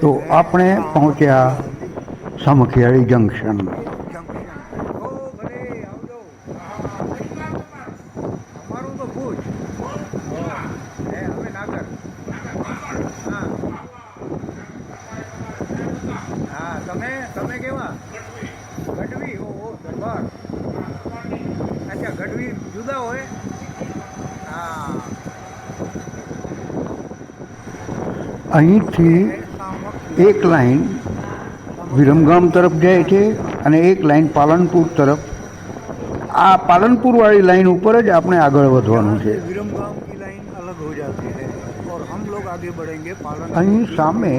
તો આપણે પહોંચ્યા સમખિયાળી જંકશન તમે તમે કેવા ગઢવી ઓ ઓ દરબાર અચ્છા ગઢવી જુદા હોય હા અહીંથી એક લાઈન વિરમગામ તરફ જાય છે અને એક લાઈન પાલનપુર તરફ. આ પાલનપુરવાળી લાઈન ઉપર જ આપણે આગળ વધવાનું છે. અહીં સામે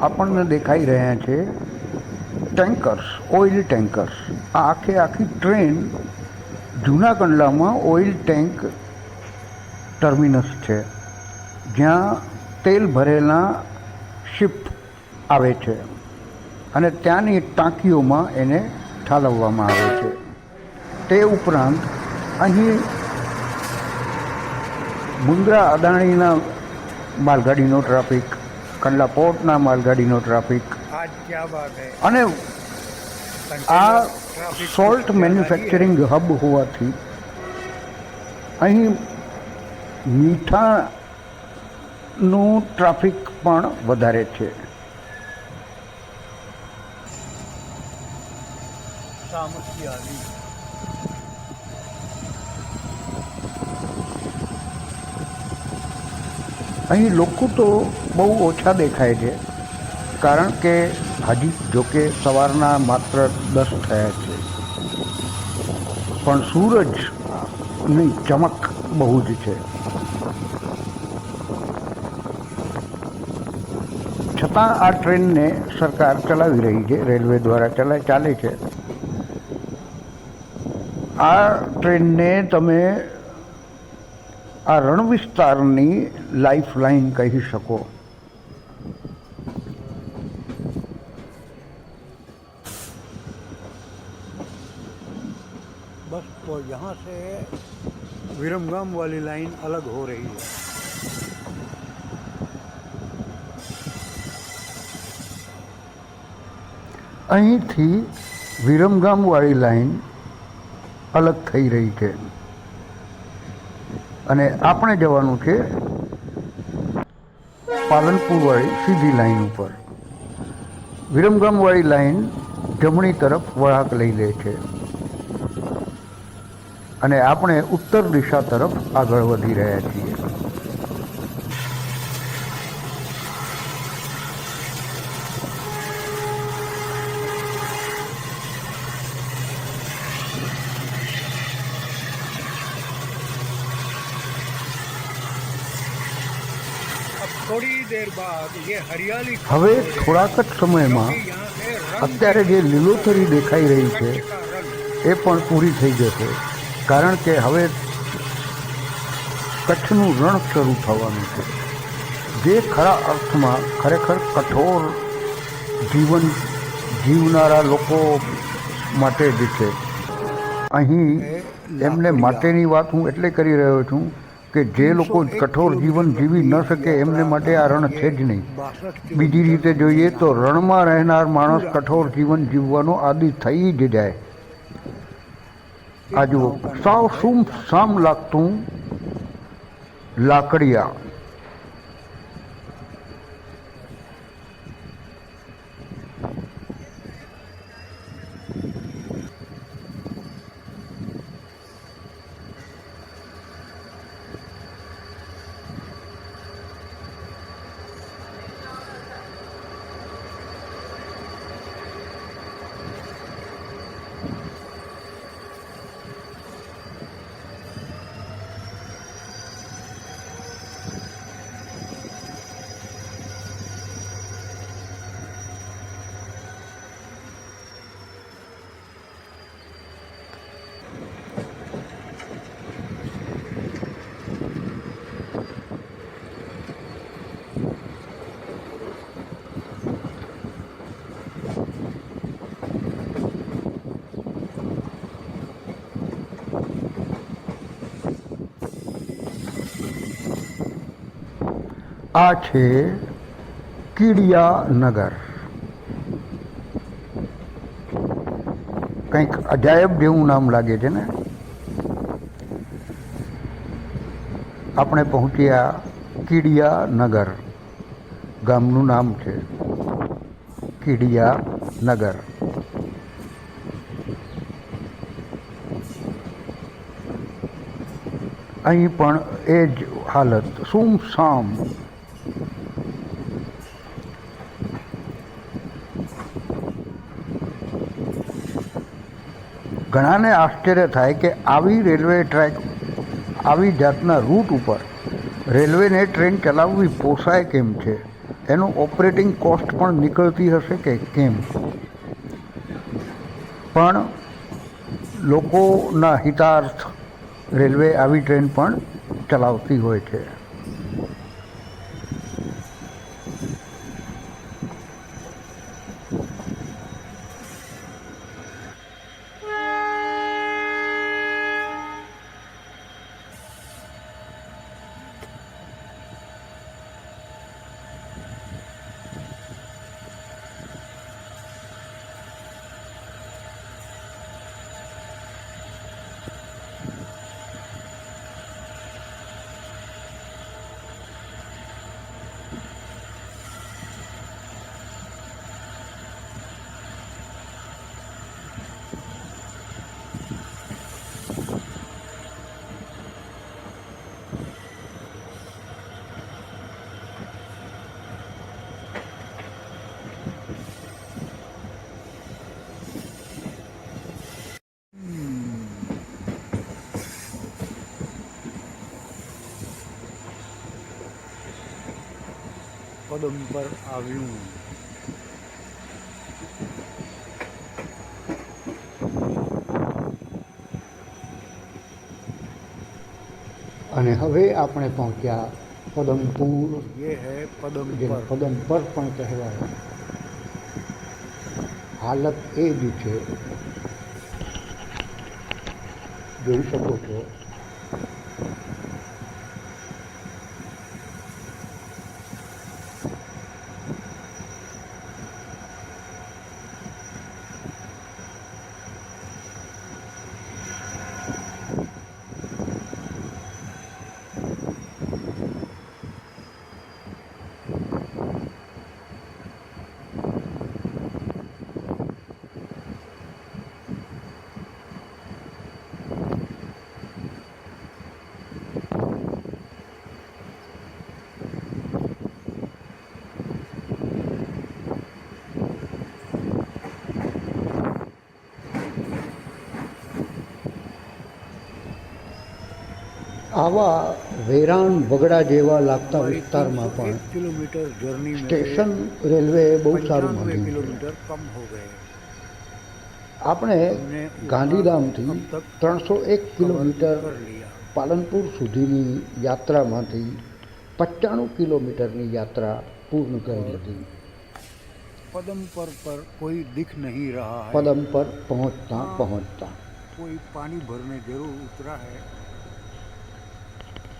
આપણને દેખાઈ રહ્યા છે ટેન્કર્સ ઓઇલ ટેન્કર્સ. આ આખે આખી ટ્રેન જૂના કંડલામાં ઓઇલ ટેન્ક ટર્મિનસ છે. જ્યાં તેલ ભરેલા શિફ્ટ આવે છે. અને ત્યાંની ટાંકીઓમાં એને ઠાલવવામાં આવે છે. તે ઉપરાંત અહીં મુંદ્રા અદાણીના માલગાડીનો ટ્રાફિક કંડલા પોર્ટના માલગાડીનો ટ્રાફિક અને આ સોલ્ટ મેન્યુફેક્ચરિંગ હબ હોવાથી અહીં મીઠાનું ટ્રાફિક પણ વધારે છે. સામર્થ્ય આવી અહીં લોકો તો બહુ ઓછા દેખાય છે, કારણ કે હજી જોકે સવારના માત્ર દસ થયા છે. પણ સૂરજની ચમક બહુ જ છે. છતાં આ ટ્રેનને સરકાર ચલાવી રહી છે, રેલવે દ્વારા ચલાય ચાલે છે. આ ટ્રેનને તમે આ રણ વિસ્તારની લાઈફ લાઈન કહી શકો बस तो यहाँ से विरमगाम वाली लाइन अलग हो रही है અહીંથી વિરમગામવાળી લાઈન અલગ થઈ રહી છે. અને આપણે જવાનું છે પાલનપુરવાળી સીધી લાઈન ઉપર. વિરમગામવાળી લાઈન જમણી તરફ વળાંક લઈ લે છે. અને આપણે ઉત્તર દિશા તરફ આગળ વધી રહ્યા છીએ. હવે થોડાક જ સમયમાં અત્યારે જે લીલોતરી દેખાઈ રહી છે, એ પણ પૂરી થઈ જશે. કારણ કે હવે કચ્છનું રણ શરૂ થવાનું છે. જે ખરા અર્થમાં ખરેખર કઠોર જીવન જીવનારા લોકો માટે જ છે. અહીં એમને માટેની વાત હું એટલે કરી રહ્યો છું કે જે લોકો કઠોર જીવન જીવી ન શકે એમને માટે આ રણ છે જ નહીં. બીજી રીતે જોઈએ તો રણમાં રહેનાર માણસ કઠોર જીવન જીવવાનો આદિ થઈ જ જાય. આ જુઓ, સાવ સુમ સામ લાગતું લાકડિયા. આ છે કીડિયાનગર. કંઈક અજાયબ જેવું નામ લાગે છે ને? આપણે પહોંચ્યા કીડિયાનગર. ગામનું નામ છે કીડિયાનગર. અહીં પણ એ જ હાલત. સુમસામ ઘણાને આશ્ચર્ય થાય કે આવી રેલવે ટ્રેક, આવી જાતના રૂટ ઉપર રેલવેને ટ્રેન ચલાવવી પોસાય કેમ છે? એનું ઓપરેટિંગ કોસ્ટ પણ નીકળતી હશે કે કેમ? પણ લોકોના હિતાર્થ રેલવે આવી ટ્રેન પણ ચલાવતી હોય છે. મોડમ પર આવ્યું. અને હવે આપણે પહોંચ્યા પદમપુર એ હે પદમ પદમ પર પણ કહેવાય. હાલત એ જ છે. જોઈ શકો છો. આવા વેરાન વગડા જેવા લાગતા વિસ્તારમાં પણ કિલોમીટર જર્ની સ્ટેશન રેલવે બહુ સારું માન્યું કિલોમીટર કમ હો ગયે. આપણે ગાંધીધામથી ત્રણસો એક કિલોમીટર પાલનપુર સુધીની યાત્રામાંથી પચાણું કિલોમીટરની યાત્રા પૂર્ણ કરી હતી. પદમ પર પર કોઈ દીખ નહીં રહા પદમ પર પહોંચતા પહોંચતા. કોઈ પાણી ભરને જરૂર ઉતરા હૈ.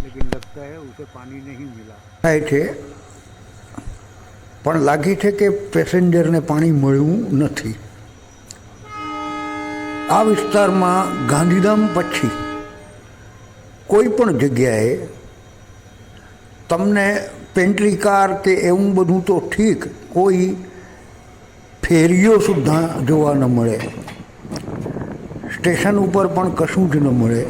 लेकिन लगता है उसे पानी नहीं मिला થાય છે પણ લાગે છે કે પેસેન્જરને પાણી મળ્યું નથી આ વિસ્તારમાં ગાંધીધામ પછી કોઈ પણ જગ્યાએ તમને પેન્ટ્રી કાર કે એવું બધું તો ઠીક કોઈ ફેરીઓ સુદ્ધા જોવા ન મળે સ્ટેશન ઉપર પણ કશું જ ન મળે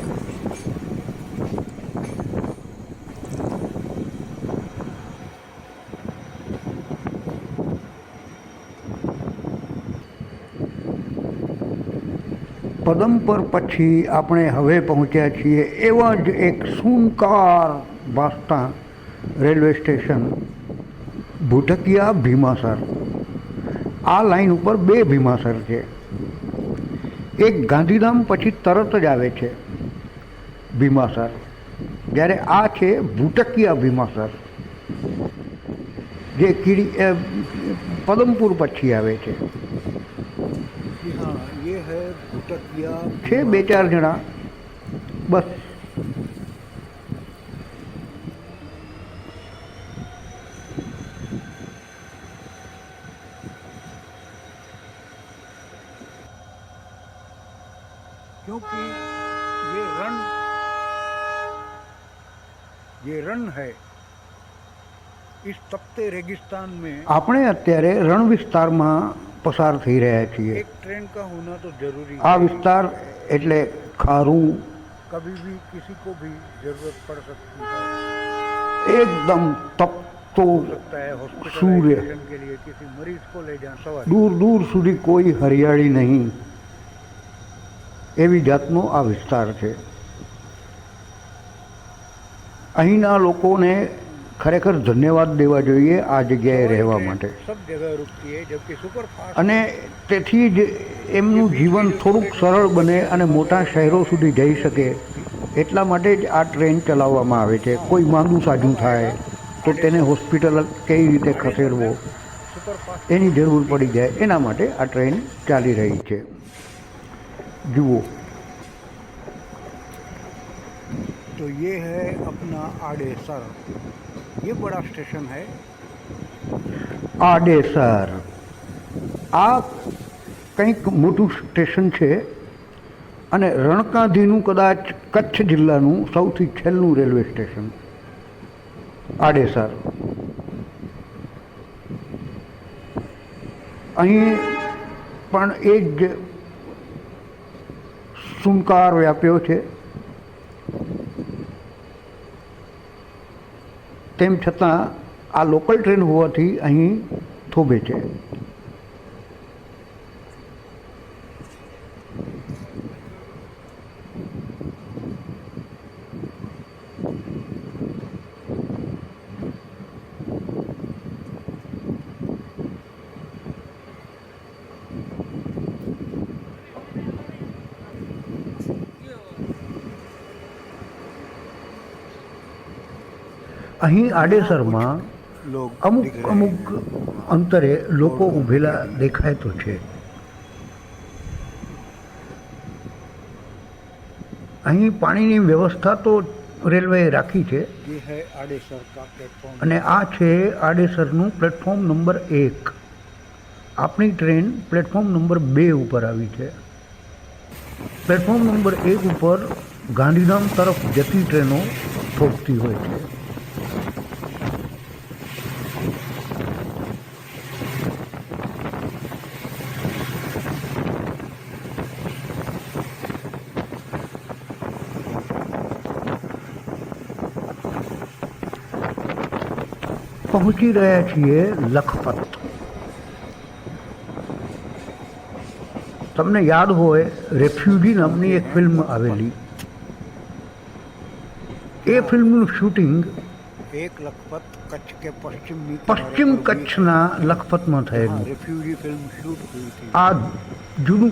કદમ પર પછી આપણે હવે પહોંચ્યા છીએ એવા જ એક સૂનકાર ભાસતા રેલવે સ્ટેશન ભૂટકિયા ભીમાસર આ લાઈન ઉપર બે ભીમાસર છે. એક ગાંધીધામ પછી તરત જ આવે છે ભીમાસર જ્યારે આ છે ભૂટકિયા ભીમાસર જે કીડી પદમપુર પછી આવે છે. છે બે ચાર જણા બસ क्योंकि ये रण ये रण है इस तपते रेगिस्तान में આપણે અત્યારે રણ વિસ્તારમાં પસાર થઈ રહ્યા છીએ एक ट्रेन का होना तो जरूरी આ है વિસ્તાર એટલે ખારું कभी भी किसी को भी जरूरत पड़ सकती है એકદમ તપતો हो सकता है सूर्य। हॉस्पिटलाइजेशन के लिए किसी मरीज को ले जाना सवाल દૂર દૂર સુધી કોઈ હરિયાળી નહીં એવી જાતનો આ વિસ્તાર છે અહીંના લોકોને ખરેખર ધન્યવાદ દેવા જોઈએ આ જગ્યાએ રહેવા માટે. અને તેથી જ એમનું જીવન થોડુંક સરળ બને અને મોટા શહેરો સુધી જઈ શકે. એટલા માટે જ આ ટ્રેન ચલાવવામાં આવે છે. કોઈ માંદું સાજું થાય તો તેને હોસ્પિટલ કેવી રીતે ખસેડવો? એની જરૂર પડી જાય. એના માટે આ ટ્રેન ચાલી રહી છે. જુઓ. તો યે હૈ અપના આડેસર. ये बड़ा स्टेशन है આડેસર આ કંઈક મોટું સ્ટેશન છે અને રણકાંધીનું કદાચ કચ્છ જિલ્લાનું સૌથી છેલ્લું રેલવે સ્ટેશન આડેસર અહીં પણ એ જ સુનકાર વ્યાપ્યો છે તેમ છતાં આ લોકલ ટ્રેન હોવાથી અહીં થોભે છે. અહીં આડેસરમાં અમુક અમુક અંતરે લોકો ઊભેલા દેખાય તો છે. અહીં પાણીની વ્યવસ્થા તો રેલવેએ રાખી છે. અને આ છે આડેસરનું પ્લેટફોર્મ નંબર એક. આપણી ટ્રેન પ્લેટફોર્મ નંબર બે ઉપર આવી છે. પ્લેટફોર્મ નંબર એક ઉપર ગાંધીધામ તરફ જતી ટ્રેનો થોભતી હોય છે. पहुँची रहा छे लखपत। तमने याद हो रेफ्यूजी नामनी एक फ़िल्म आवेली। ए फ़िल्म नु शूटिंग एक लखपत कच्छ के पश्चिम पश्चिम कच्छ न लखपत में हाँ, थे रेफ्यूजी फ़िल्म शूट हुई थी। आज जुनू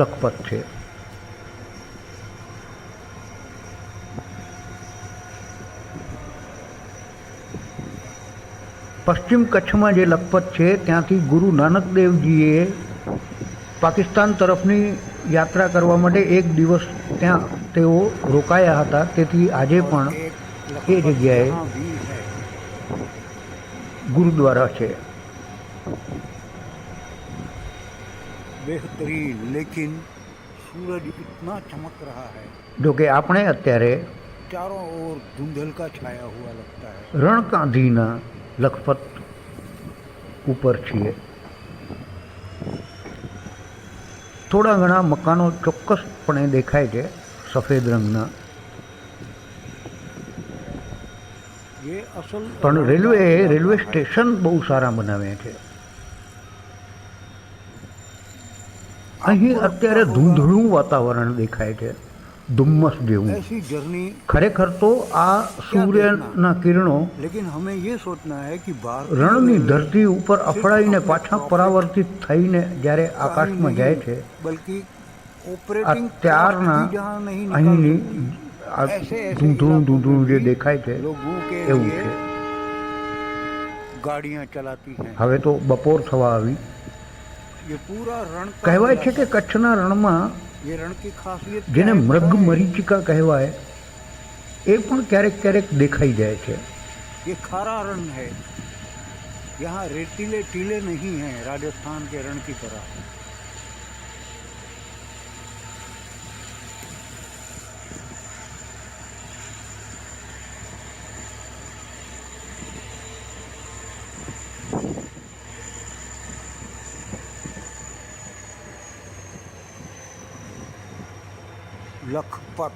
लखपत है પશ્ચિમ કચ્છમાં જે લખપત છે ત્યાંથી ગુરુ નાનક દેવજીએ પાકિસ્તાન તરફની યાત્રા કરવા માટે એક દિવસ ત્યાં તેઓ રોકાયા હતા. તેથી આજે પણ એ જગ્યાએ ગુરુદ્વારા છે. બેહતરીન લેકિન સૂરજ ઇતના ચમક રહા હૈ. જો કે આપણે અત્યારે ચારો ઓર ધુંધલકા છાયા હુઆ લગતા હૈ. રણકાંધીના લખપત ઉપર છીએ. થોડા ઘણા મકાનો ચોક્કસપણે દેખાય છે સફેદ રંગના. પણ રેલવે રેલવે સ્ટેશન બહુ સારા બનાવ્યા છે. અહીં અત્યારે ધૂંધળું વાતાવરણ દેખાય છે. ધુમ્મસ જેવું ऐसी जर्नी ખરેખર તો આ સૂર્યના કિરણો लेकिन हमें ये सोचना है कि भारतीय રણની रेलवे ધરતી ઉપર અફડાઈને પાછા પરાવર્તિત થઈને જ્યારે का ही આકાશમાં नहीं, જાય છે बल्कि આ ऑपरेटिंग ત્યારના जहाँ नहीं निकाल અહીંની सकती, આ ऐसे ऐसे ધૂંધળું इलाकों ધૂંધળું में જે भी દેખાય છે लोगों के એવું लिए છે गाड़ियाँ चलाती हैं હવે તો બપોર થવા આવી ये पूरा रण का કહેવાય છે કે इलाका- કચ્છના રણમાં ये रण की खासियत જેને क्या है મૃગ पता है? મરીચિકા કહેવાય એ પણ ક્યારેક ક્યારેક દેખાઈ જાય છે ये खारा रण है यहाँ रेतीले टीले नहीं हैं राजस्थान के रण की तरह લખપત.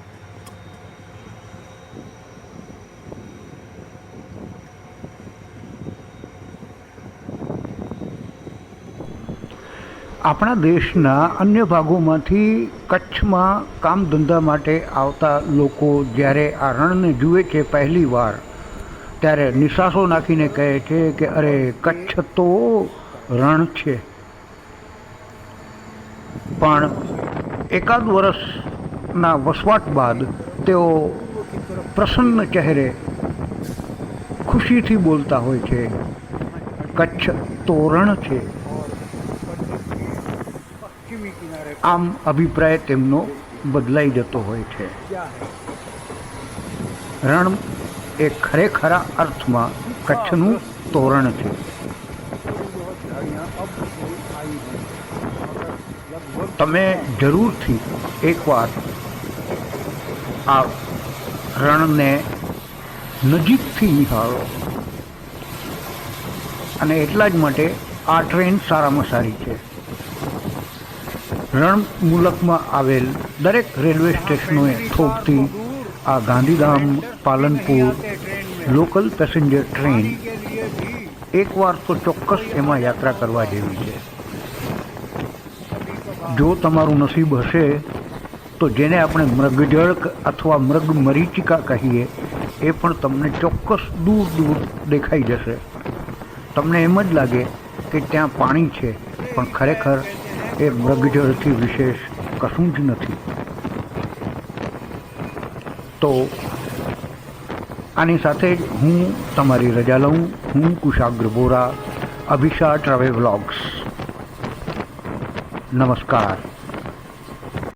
આપણા દેશના અન્ય ભાગોમાંથી કચ્છમાં કામ ધંધા માટે આવતા લોકો જ્યારે આ રણને જુએ છે પહેલી વાર, ત્યારે નિશાસો નાખીને કહે છે કે, અરે, કચ્છ તો રણ છે. પણ એકાદ વર્ષના વસવાટ બાદ તેઓ પ્રસન્ન ચહેરે ખુશીથી બોલતા હોય છે, કચ્છ તોરણ છે. આમ અભિપ્રાય તેમનો બદલાઈ જતો હોય છે. રણ એ ખરેખરા અર્થમાં કચ્છનું તોરણ છે. તમે જરૂરથી એકવાર આ રણને નજીકથી નિહાળો અને એટલા જ માટે આ ટ્રેન સારામાં સારી છે. રણ મુલકમાં આવેલ દરેક રેલવે સ્ટેશનોએ થોપતી આ Gandhidham, Palanpur, local passenger train એકવાર તો ચોક્કસ એમાં યાત્રા કરવા જેવી છે. જો તમારું નસીબ હશે તો જેને આપણે મૃગજળ અથવા મૃગ મરીચિકા કહીએ, એ પણ તમને ચોક્કસ દૂર દૂર દેખાઈ જશે. તમને એમ જ લાગે કે ત્યાં પાણી છે, પણ ખરેખર એ મૃગજળથી વિશેષ કશું જ નથી. તો આની સાથે જ હું તમારી રજા લઉં. હું કુશાગ્ર બોરા, અભિષા ટ્રાવેલ વ્લોગ્સ. નમસ્કાર.